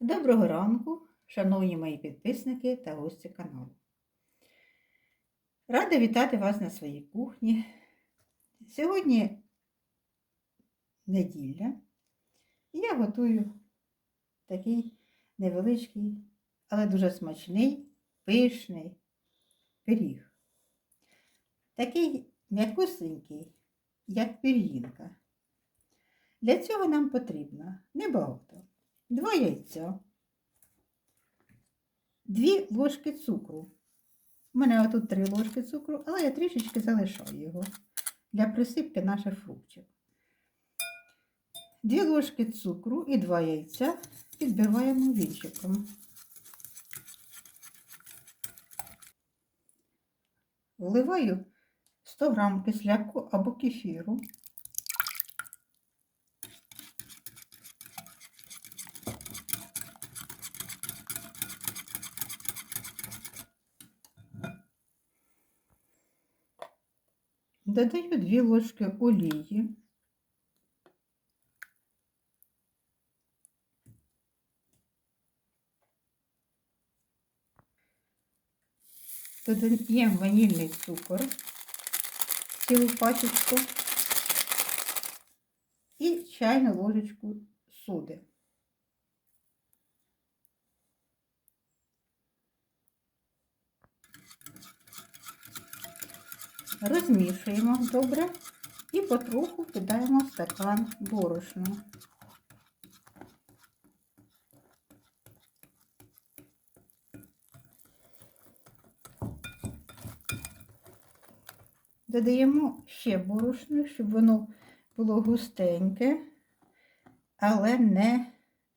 Доброго ранку, шановні мої підписники та гості каналу. Рада вітати вас на своїй кухні. Сьогодні неділя, і я готую такий невеличкий, але дуже смачний, пишний пиріг. Такий м'якусенький, як пір'їнка. Для цього нам потрібно небагато. Два яйця, дві ложки цукру. У мене отут три ложки цукру, але я трішечки залишаю його для присипки наших фруктів. Дві ложки цукру і два яйця підбиваємо вінчиком. Вливаю 100 грам кисляку або кефіру. Додаю 2 ложки олії. Додаємо ванільний цукор, цілу пачечку і чайну ложечку соди. Розмішуємо добре і потроху кидаємо в стакан борошна. Додаємо ще борошно, щоб воно було густеньке, але не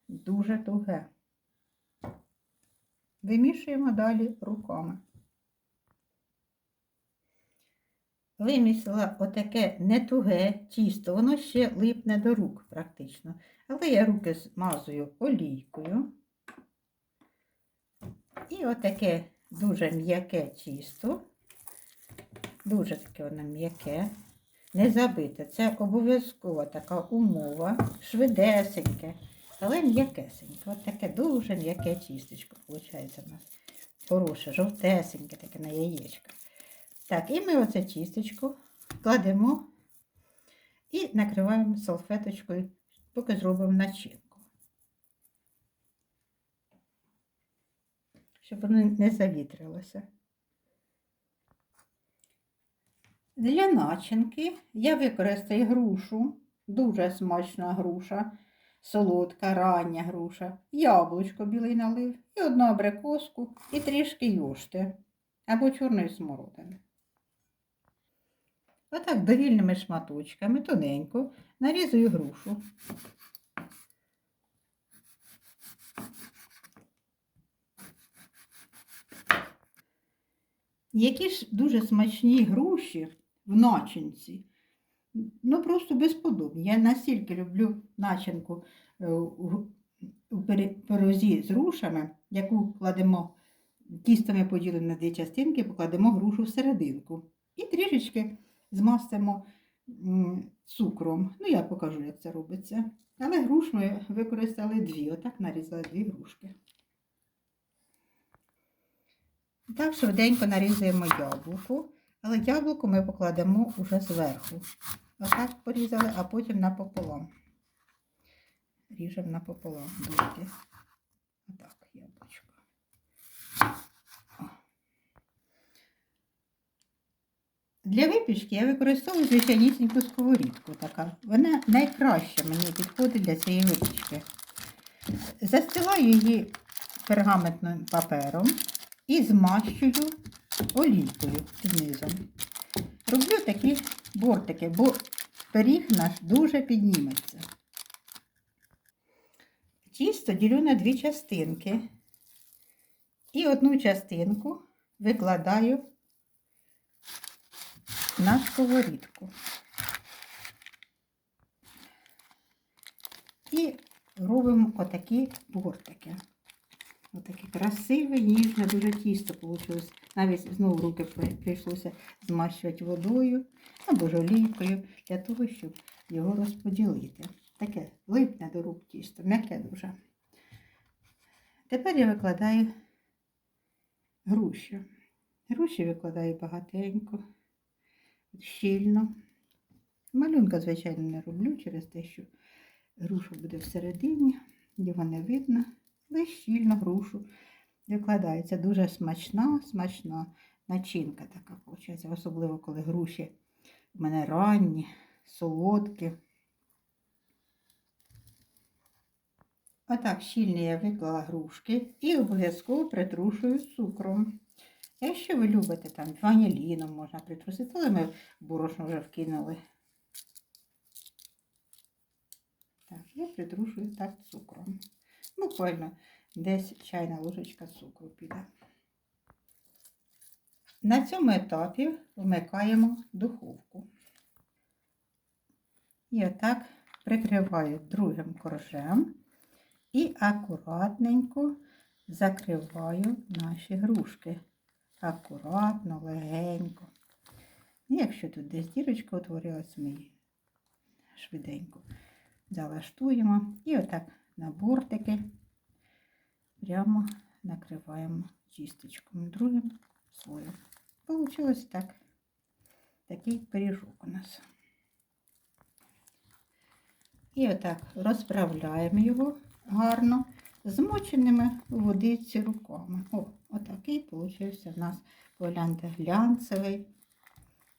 дуже туге. Вимішуємо далі руками. Вимісила отаке не туге тісто, воно ще липне до рук практично. Але я руки змазую олійкою. І отаке дуже м'яке тісто, дуже таке воно м'яке, не забите. Це обов'язкова така умова, швидесеньке, але м'якесеньке. От таке дуже м'яке тістечко, виходить у нас. Хороше, жовтесеньке таке на яєчко. Так, і ми оце тістечко кладемо і накриваємо салфеточкою, поки зробимо начинку. Щоб воно не завітрилося. Для начинки я використаю грушу, дуже смачна груша, солодка, рання груша, яблучко білий налив, і одну абрикоску, і трішки йошти або чорної смородини. Отак довільними шматочками, тоненько, нарізую грушу. Які ж дуже смачні груші в начинці. Ну, просто безподобні. Я настільки люблю начинку е, у пирозі з грушами, яку кладемо тістами поділимо на дві частинки, покладемо грушу всерединку. І трішечки змастимо цукром. Ну, я покажу, як це робиться. Але груш ми використали дві. Отак нарізали дві грушки. Так, швиденько нарізуємо яблуко, але яблуко ми покладемо уже зверху. Отак порізали, а потім напополам. Ріжемо напополам дужки. Отак, яблучко. Для випічки я використовую звичайнісіньку сковорідку така. Вона найкраще мені підходить для цієї випічки. Застилаю її пергаментним папером і змащую олійкою низом. Роблю такі бортики, бо пиріг наш дуже підніметься. Тісто ділю на дві частинки. І одну частинку викладаю на сковорідку. І робимо отакі бортики. Отаке красиве, ніжне, дуже тісто вийшло. Навіть знову руки прийшлося змащувати водою або ж олійкою, для того, щоб його розподілити. Таке липне до рук тісто, м'яке дуже. Тепер я викладаю груші. Груші викладаю багатенько, щільно. Малюнка, звичайно, не роблю через те, що груша буде всередині, його не видно, але щільно грушу викладається. Дуже смачна, смачна начинка така, виходить, особливо коли груші в мене ранні, солодкі. Отак щільно я виклала грушки і обов'язково притрушую цукром. Якщо ви любите там ваніліном можна притрусити, але ми борошно вже вкинули. Так, я притрушую так цукром. Буквально десь чайна ложечка цукру піде. На цьому етапі вмикаємо духовку. І отак прикриваю другим коржем і акуратненько закриваю наші грушки. Акуратно, легенько. І якщо тут десь дірочка утворилась, ми її швиденько залаштуємо і отак на бортики прямо накриваємо чисточком другим слоєм. Получилось так. Такий пиріжок у нас. І отак розправляємо його гарно, змоченими у водиці руками. О, отакий получився в нас, погляньте, глянцевий,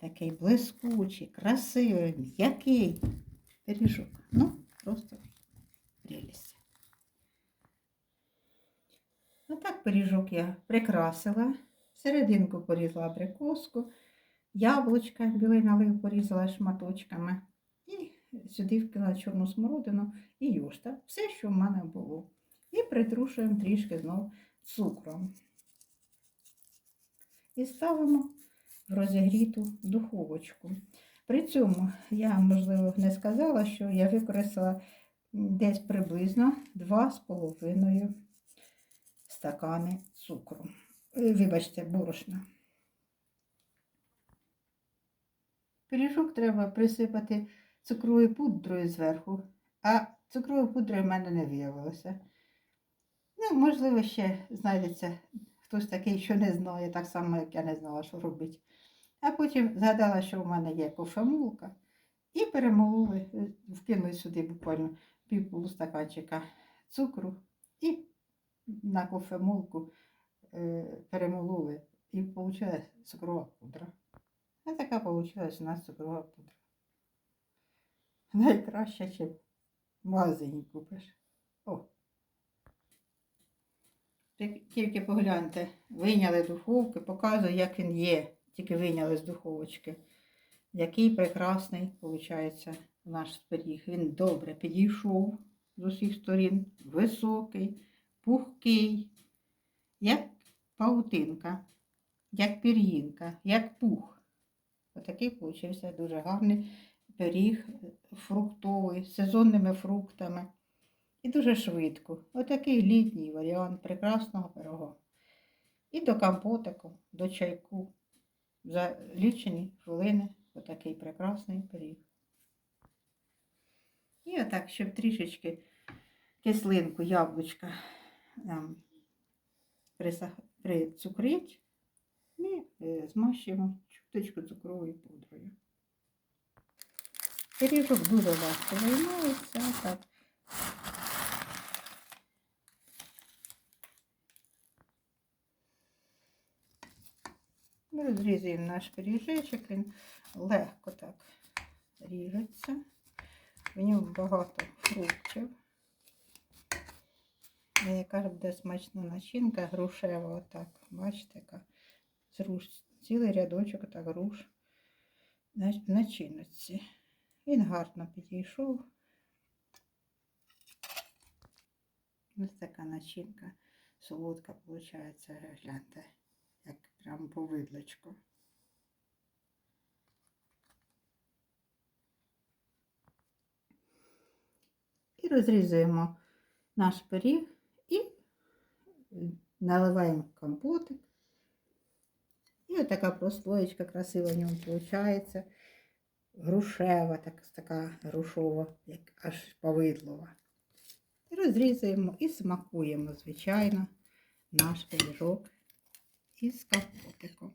такий блискучий, красивий, м'який пиріжок. Ну, просто прелість. Отак пиріжок я прикрасила. Серединку порізала абрикоску, яблучка, білий налив порізала шматочками. І сюди вкинула чорну смородину і юшта. Все, що в мене було. І притрушуємо трішки знову цукром. І ставимо в розігріту духовочку. При цьому я, можливо, не сказала, що я використала десь приблизно 2,5 стакани цукру. Е, Вибачте, борошна. Пиріжок треба присипати цукровою пудрою зверху, а цукрової пудри в мене не виявилося. Ну, можливо, ще знайдеться хтось такий, що не знає, так само, як я не знала, що робити. А потім згадала, що в мене є кофемолка, і перемололи, е, вкинули сюди буквально пів полустаканчика цукру і на кофемолку е, перемололи. І вийшла цукрова пудра. А така вийшла у нас цукрова пудра. Найкраще, чим в магазині купиш. О. Тільки погляньте, вийняли духовки, показую, як він є. Тільки вийняли з духовочки. Який прекрасний, виходить, наш пиріг. Він добре підійшов з усіх сторін, високий, пухкий, як паутинка, як пір'їнка, як пух. Отакий получився дуже гарний пиріг фруктовий, з сезонними фруктами. І дуже швидко. Отакий літній варіант прекрасного пирога. І до компотику, до чайку. За лічені хвилини отакий прекрасний пиріг. І отак, щоб трішечки кислинку, яблучка прицукрить, ми е, змащуємо чуточку цукровою пудрою. Пиріжок дуже легко виймається. Так. Розрізуємо наш пиріжечок, він легко так ріжеться. В ньому багато фруктів. І Яка ж буде смачна начинка, грушева, отак. Бачите, яка груш, цілий рядочок так груш на начиночці. Він гарно підійшов. Ось така начинка солодка, виходить, гляньте, прям повидлочку. І розрізуємо наш пиріг і наливаємо компотик. І ось така прослоєчка красива в ньому виходить. Грушева, так, така грушова, як аж повидлова. І Розрізуємо і смакуємо, звичайно, наш пиріжок із капотиком.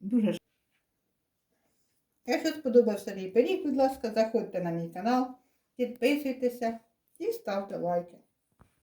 Дуже. Якщо сподобався мій пиріг, будь ласка, заходьте на мій канал, підписуйтеся і ставте лайки.